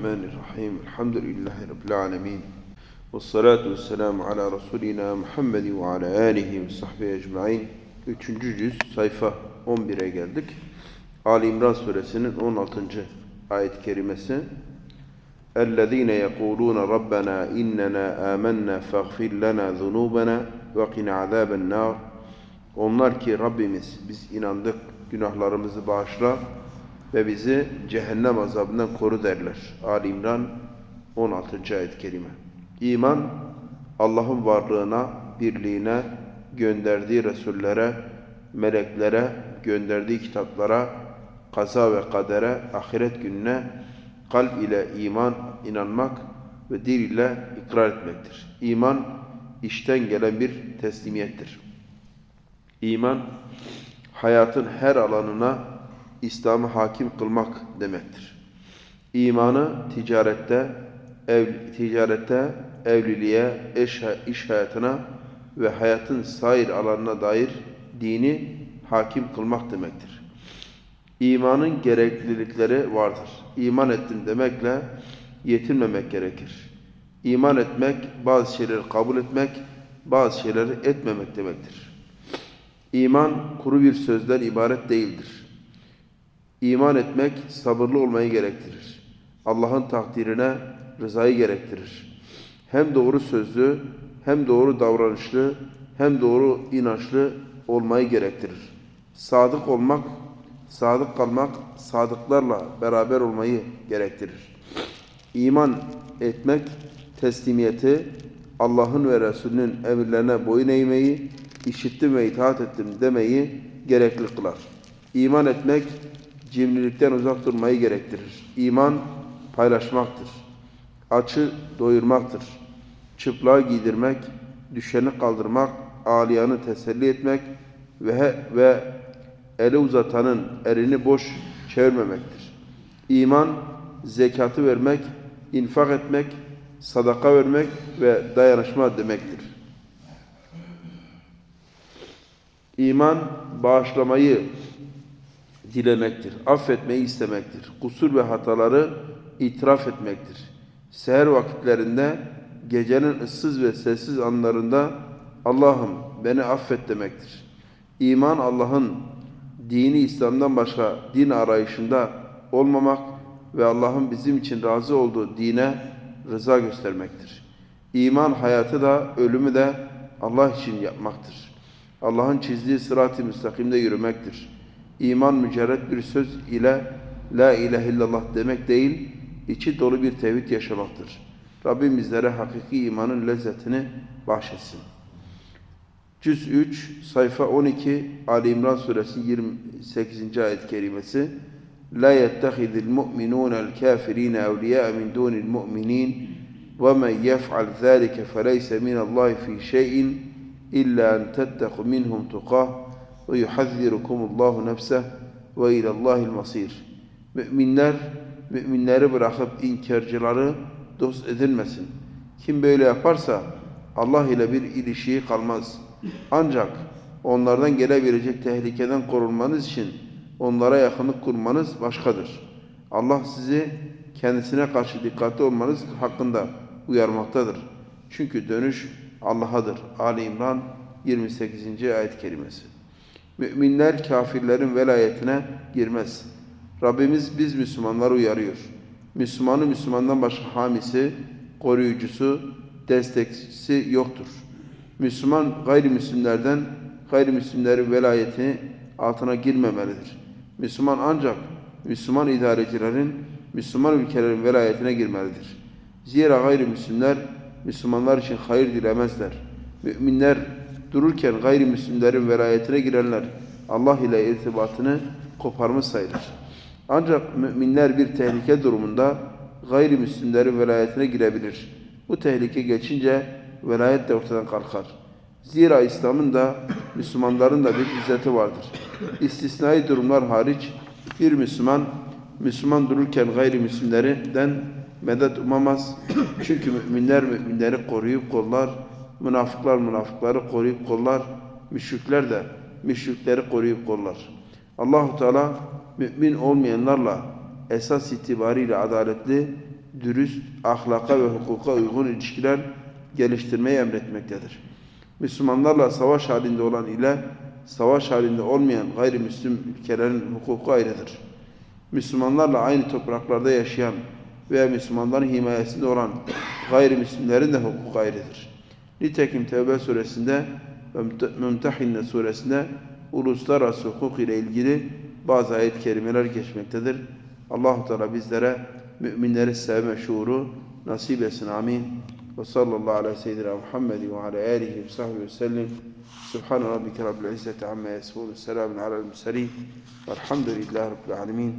الرحمن الرحيم الحمد لله رب العالمين والصلاة والسلام على رسولنا Muhammed ve ala alihi ve sahbihi ecmain. Üçüncü cüz sayfa 11'e geldik. Ali İmran suresinin 16. ayet-i kerimesi. اَلَّذ۪ينَ يَقُولُونَ رَبَّنَا اِنَّنَا آمَنَّا فَاغْفِرْ لَنَا ذُنُوبَنَا وَقِنَ عَذَابَ النَّارِ Onlar ki Rabbimiz biz inandık günahlarımızı bağışla ve bizi cehennem azabından koru derler. Ali İmran 16. ayet-i kerime. İman Allah'ın varlığına, birliğine, gönderdiği Resullere, meleklere, gönderdiği kitaplara, kaza ve kadere, ahiret gününe kalp ile iman, inanmak ve dil ile ikrar etmektir. İman işten gelen bir teslimiyettir. İman hayatın her alanına İslam'ı hakim kılmak demektir. İmanı ticarette, ev, ticarette, evliliğe, eş, iş hayatına ve hayatın sair alanına dair dini hakim kılmak demektir. İmanın gereklilikleri vardır. İman ettim demekle yetinmemek gerekir. İman etmek, bazı şeyleri kabul etmek, bazı şeyleri etmemek demektir. İman kuru bir sözden ibaret değildir. İman etmek sabırlı olmayı gerektirir. Allah'ın takdirine rızayı gerektirir. Hem doğru sözlü, hem doğru davranışlı, hem doğru inançlı olmayı gerektirir. Sadık olmak, sadık kalmak, sadıklarla beraber olmayı gerektirir. İman etmek, teslimiyeti, Allah'ın ve Resulünün emirlerine boyun eğmeyi, işittim ve itaat ettim demeyi gerekli kılar. İman etmek, cimrilikten uzak durmayı gerektirir. İman paylaşmaktır. Açı doyurmaktır. Çıplağı giydirmek, düşeni kaldırmak, ağlayanı teselli etmek ve, ve eli uzatanın elini boş çevirmemektir. İman, zekatı vermek, infak etmek, sadaka vermek ve dayanışma demektir. İman, bağışlamayı dilemektir. Affetmeyi istemektir. Kusur ve hataları itiraf etmektir. Seher vakitlerinde, gecenin ıssız ve sessiz anlarında Allah'ım beni affet demektir. İman Allah'ın dini İslam'dan başka din arayışında olmamak ve Allah'ın bizim için razı olduğu dine rıza göstermektir. İman hayatı da ölümü de Allah için yapmaktır. Allah'ın çizdiği sırat-ı müstakimde yürümektir. İman mücerret bir söz ile La ilahe illallah demek değil, içi dolu bir tevhid yaşamaktır. Rabbim bizlere hakiki imanın lezzetini bahşetsin. Cüz 3, sayfa 12, Ali İmran suresi 28. ayet kerimesi La yettehidil mu'minûnel kâfirîne evliyâ min dûnil mu'minîn ve men yef'al zâlike feleyse minallâhi fî şey'in illa en tetteku minhum tukâh ve yuhazzirukumullahu nefseh ve ilallâhil masir. Müminler, müminleri bırakıp inkarcıları dost edinmesin. Kim böyle yaparsa Allah ile bir ilişiği kalmaz. Ancak onlardan gelebilecek tehlikeden korunmanız için onlara yakınlık kurmanız başkadır. Allah sizi kendisine karşı dikkatli olmanız hakkında uyarmaktadır. Çünkü dönüş Allah'adır. Ali İmran 28. ayet kelimesi. Müminler kafirlerin velayetine girmez. Rabbimiz biz Müslümanları uyarıyor. Müslümanı Müslümandan başka hamisi, koruyucusu, destekçisi yoktur. Müslüman gayrimüslimlerden gayrimüslimlerin velayetini altına girmemelidir. Müslüman ancak Müslüman idarecilerin, Müslüman ülkelerin velayetine girmelidir. Zira gayrimüslimler Müslümanlar için hayır dilemezler. Müminler dururken gayrimüslimlerin velayetine girenler Allah ile irtibatını koparmış sayılır. Ancak müminler bir tehlike durumunda gayrimüslimlerin velayetine girebilir. Bu tehlike geçince velayet de ortadan kalkar. Zira İslam'ın da Müslümanların da bir izzeti vardır. İstisnai durumlar hariç bir Müslüman Müslüman dururken gayrimüslimlerden medet umamaz. Çünkü müminler müminleri koruyup kollar, münafıklar münafıkları koruyup kollar, müşrikler de müşrikleri koruyup kollar. Allahu Teala mümin olmayanlarla esas itibariyle adaletli, dürüst, ahlaka ve hukuka uygun ilişkiler geliştirmeyi emretmektedir. Müslümanlarla savaş halinde olan ile savaş halinde olmayan gayrimüslim ülkelerin hukuku ayrıdır. Müslümanlarla aynı topraklarda yaşayan veya Müslümanların himayesinde olan gayrimüslimlerin de hukuku ayrıdır. Nitekim Tevbe suresinde ve Mümtehinne suresinde uluslararası hukuk ile ilgili bazı ayet-i kerimeler geçmektedir. Allahu Teala bizlere müminleri sevme şuuru nasip etsin. Amin. Ve sallallahu ve seyyidina Muhammed ve ala alihi ve sahbihi ve sellim. Subhan rabbike rabbil izzeti amma yasifun. Selamun alel murselin. Velhamdülillahi rabbil alemin.